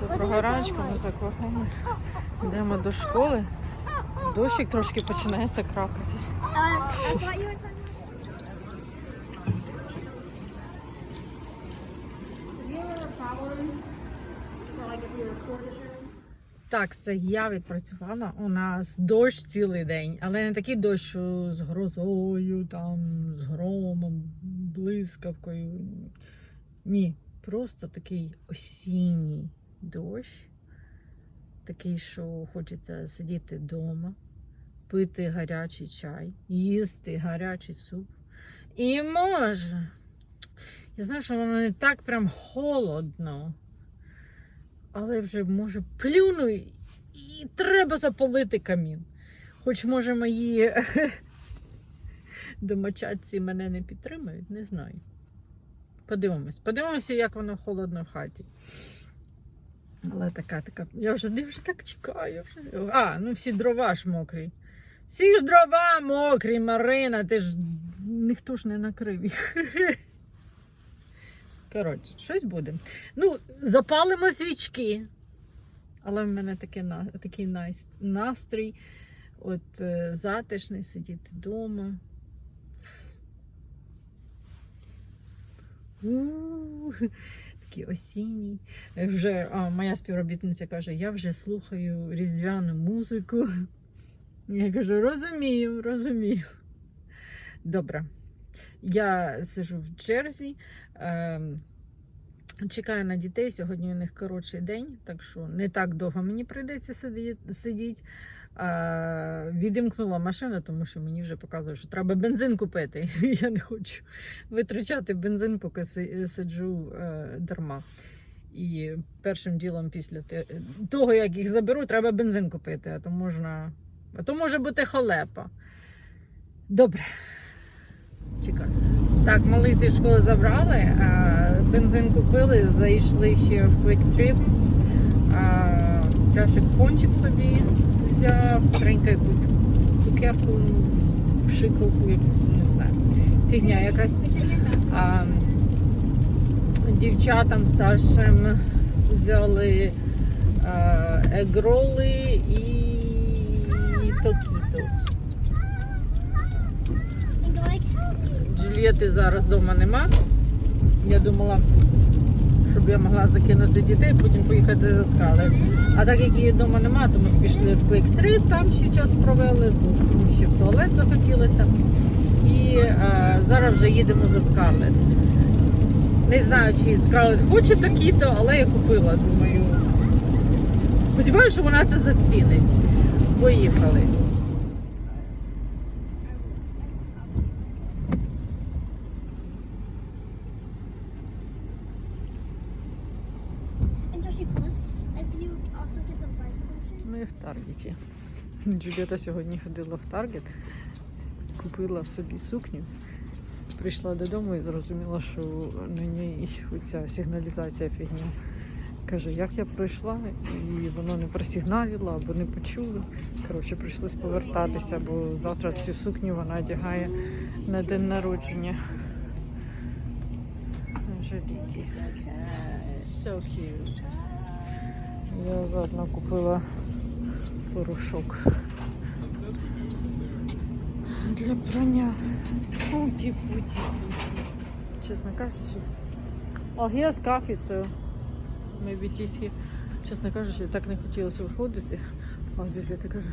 Доброго ранку, ми закохані. Йдемо до школи. Дощик трошки починається крапати. Так, це я відпрацювала. У нас дощ цілий день, але не такий дощ, з грозою, там, з громом, блискавкою. Ні, просто такий осінній дощ. Такий, що хочеться сидіти вдома, пити гарячий чай, їсти гарячий суп. І може. Я знаю, що воно не так прям холодно. Але вже може плюну і треба запалити камін. Хоч, може, мої домочадці мене не підтримають, не знаю. Подивимось. Подивимося, як воно холодно в хаті. Але така, така. Я вже, я вже так чекаю. А, ну всі дрова ж мокрі. Всі ж дрова мокрі, Марина, ти ж ніхто ж не накрив їх. Коротше, щось буде. Ну, запалимо свічки. Але в мене таке, такий настрій. От е, затишний сидіти вдома. У, Такий осінній. Вже а, моя співробітниця каже: я вже слухаю різдвяну музику. Я кажу, розумію, розумію. Добре. Я сижу в Джерсі. Ем, Чекаю на дітей. Сьогодні у них коротший день, так що не так довго мені прийдеться сидіти. Відімкнула машину, тому що мені вже показує, що треба бензин купити. Я не хочу витрачати бензин, поки сиджу е, дарма. І першим ділом після того, як їх заберу, треба бензин купити, а то можна. А то може бути халепа. Добре. Чекаю. Так, малий зі школи забрали, бензин купили, зайшли ще в Quick Trip. Чашик пончик собі взяв, тренька якусь цукерку, пшикалку, якусь, не знаю, фігня якась. А, дівчатам старшим взяли егроли і токітос. Джульєти зараз вдома нема. Я думала, щоб я могла закинути дітей, потім поїхати за скали. А так як її вдома нема, то ми пішли в Quick Trip, там ще час провели, бо ще в туалет захотілося. І е, зараз вже їдемо за Скарлет. Не знаю, чи Скарлет хоче такі-то, але я купила, думаю. Сподіваюся, що вона це зацінить. Поїхали. Ми в Таргеті. Джуліета сьогодні ходила в Таргет, купила собі сукню, прийшла додому і зрозуміла, що на ній ця сигналізація фігня. Каже, як я пройшла, і воно не просигналило або не почули. Коротше, прийшлось повертатися, бо завтра цю сукню вона одягає на день народження. Анжеліки. So cute. Я заодно купила порошок для прання. Путі, путі. Чесно кажучи. Oh, here's coffee, so maybe tea. Чесно кажучи, так не хотілося виходити. А Джуліта каже,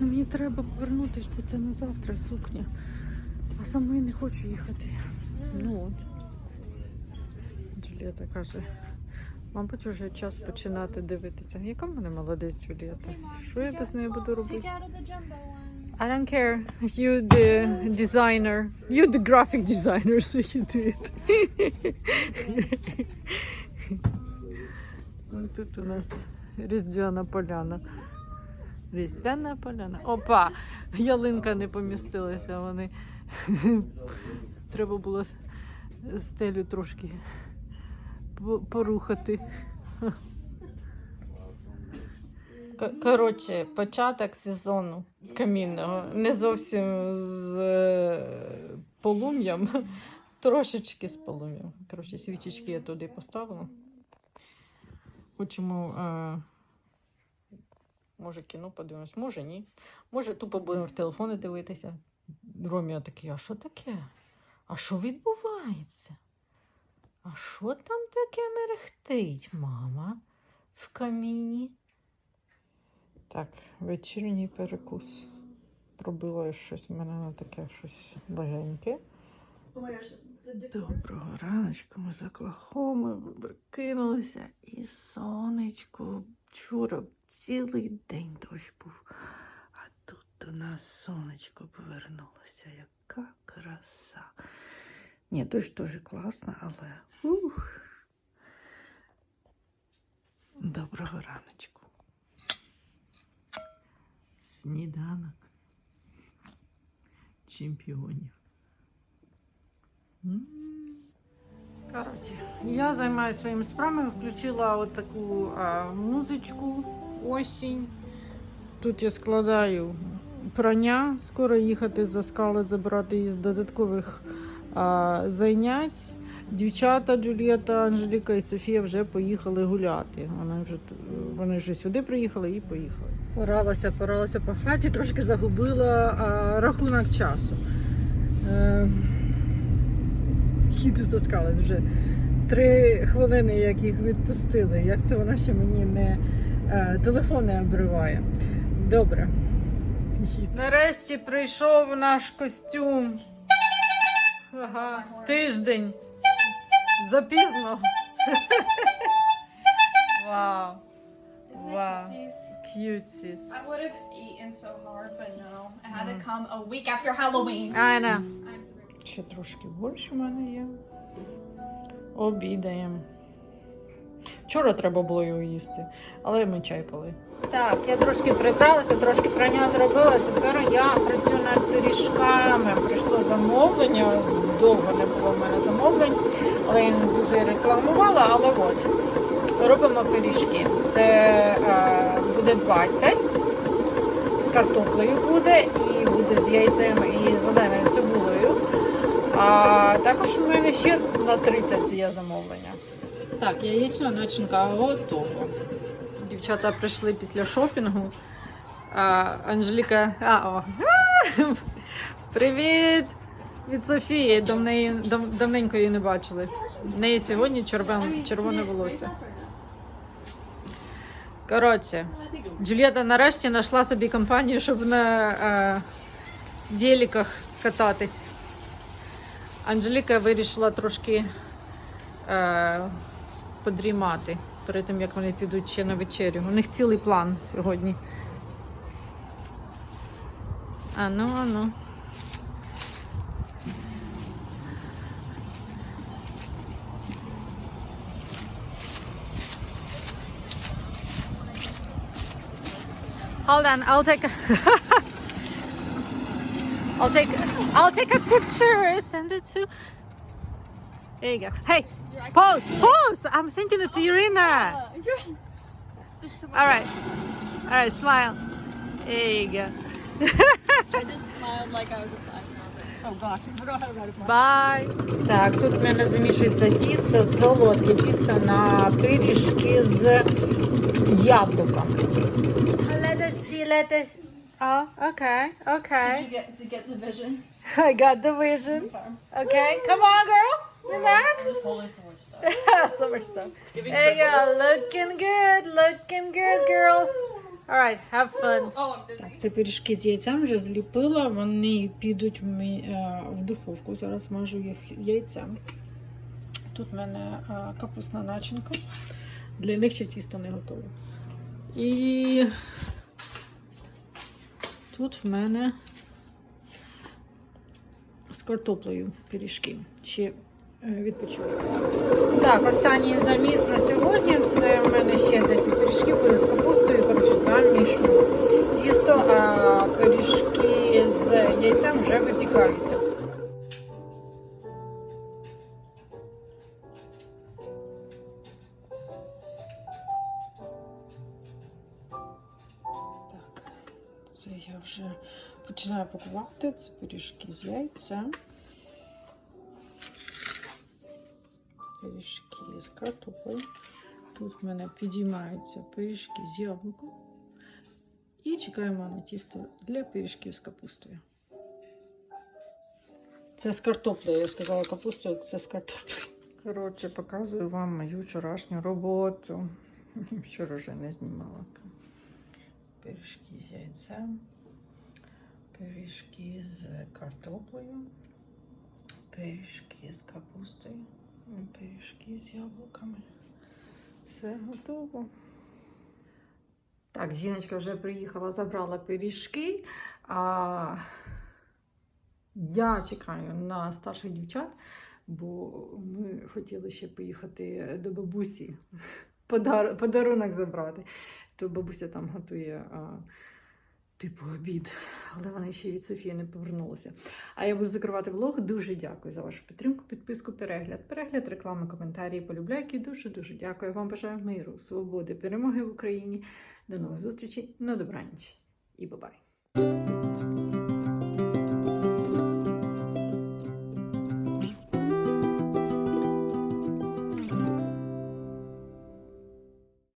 ну мені треба повернутися, бо це на завтра сукня. А сама я не хочу їхати. Ну от. Джуліета каже, мабуть, вже час починати дивитися. Яка в мене молодець Джуліета? Що я без неї буду робити? I don't care. You the designer. You the graphic designer, so you do it. Ну, Тут у нас різдвяна поляна. Різдвяна поляна. Опа! Ялинка не помістилася. Вони треба було стелю трошки порухати. Коротше, початок сезону камінного. Не зовсім з е, полум'ям, трошечки з полум'ям. Коротше, свічечки я туди поставила. хочемо. Е, може, кіно подивимось, може ні. Може, тупо будемо в телефони дивитися. Роміо такий, а що таке? А що відбувається? А що там таке мерехтить, мама, в каміні? Так, вечірній перекус. Пробило щось в мене на таке щось легеньке. Доброго раночку, ми з Оклахоми прикинулися і сонечко. Вчора цілий день дощ був, а тут до нас сонечко повернулося. Краса. Ні, дощ теж класно, але ух. Доброго раночку. Сніданок чемпіонів. Коротше, я займаюся своїми справами, включила от таку а, музичку осінь. Тут я складаю прання, скоро їхати за скали, забирати її з додаткових зайнять. Дівчата Джулієта, Анжеліка і Софія вже поїхали гуляти. Вони вже, вони вже сюди приїхали і поїхали. Поралася, поралася по хаті, трошки загубила а, рахунок часу. Е, їду за скали вже три хвилини, як їх відпустили. Як це вона ще мені не е, телефон не обриває. Добре. Нарешті прийшов наш костюм. Ага, тиждень. Запізно. Вау. Isn't Wow. it cutesies? Cutesies. I would have eaten so hard, but no. I had to come a week after Halloween. Айна. I'm Ще трошки борщ у мене є. Обідаємо. Вчора треба було його їсти, але ми чай пили. Так, я трошки прибралася, трошки прання зробила. Тепер я працюю над пиріжками. Прийшло замовлення. Довго не було в мене замовлень, але я не дуже рекламувала. Але от робимо пиріжки. Це е, буде 20 з картоплею буде, і буде з яйцем і зеленою цибулею. А також в мене ще на 30 є замовлення. Так, яєчна начинка готова. Дівчата прийшли після шопінгу. А, Анжеліка. А, о. Привіт! Від Софії. Неї, дав- давненько її не бачили. В неї сьогодні червон, червоне волосся. Коротше, Джулієта нарешті знайшла собі компанію, щоб на е, великах кататись. Анжеліка вирішила трошки е, подрімати перед тим, як вони підуть ще на вечерю. У них цілий план сьогодні. Ану, ану. Hold on, I'll take a I'll take I'll take a picture, send it to There you go. Hey, pose, pose! I'm sending it to Irina. All right. All right, smile. There you go. I just smiled like I was a five Oh gosh, I forgot how to write Bye. Так, тут в мене замішується тісто, солодке тісто на пиріжки з яблуком. Let us see, let us... Oh, okay, okay. Did you get to get the vision? I got the vision. Okay, come on, girl. Relax. Totally so much stuff. There you go. Looking good. Looking good, girls. All right, have fun. Dizzy. Це пиріжки з яйцем вже зліпила. Вони підуть в мі- е, в духовку. Зараз смажу їх яйцем. Тут в мене е, капусна начинка. Для них ще тісто не готове. І тут в мене з картоплею пиріжки. Ще е. Так, останній заміс на сьогодні. Це в мене ще 10 пиріжків буде з капустою. Коротше, замішу тісто, а пиріжки з яйцем вже випікаються. Це я вже починаю пакувати. Це пиріжки з яйцем. Пиріжки з картоплею. Тут в мене підіймаються пиріжки з яблуком. І чекаємо на тісто для пиріжків з капустою. Це з картоплею, я сказала капустою, це з картоплею. Коротше, показую вам мою вчорашню роботу. Вчора вже не знімала. Пиріжки з яйцем, пиріжки з картоплею, пиріжки з капустою, пиріжки з яблуками. Все готово. Так, Зіночка вже приїхала, забрала пиріжки. А я чекаю на старших дівчат, бо ми хотіли ще поїхати до бабусі подар... подарунок забрати. То бабуся там готує а, типу обід, але вони ще від Софії не повернулися. А я буду закривати влог. Дуже дякую за вашу підтримку, підписку, перегляд, перегляд, реклами, коментарі, полюбляйки. Дуже дуже дякую. Вам бажаю миру, свободи, перемоги в Україні. До нових зустрічей на добраніч і бабай!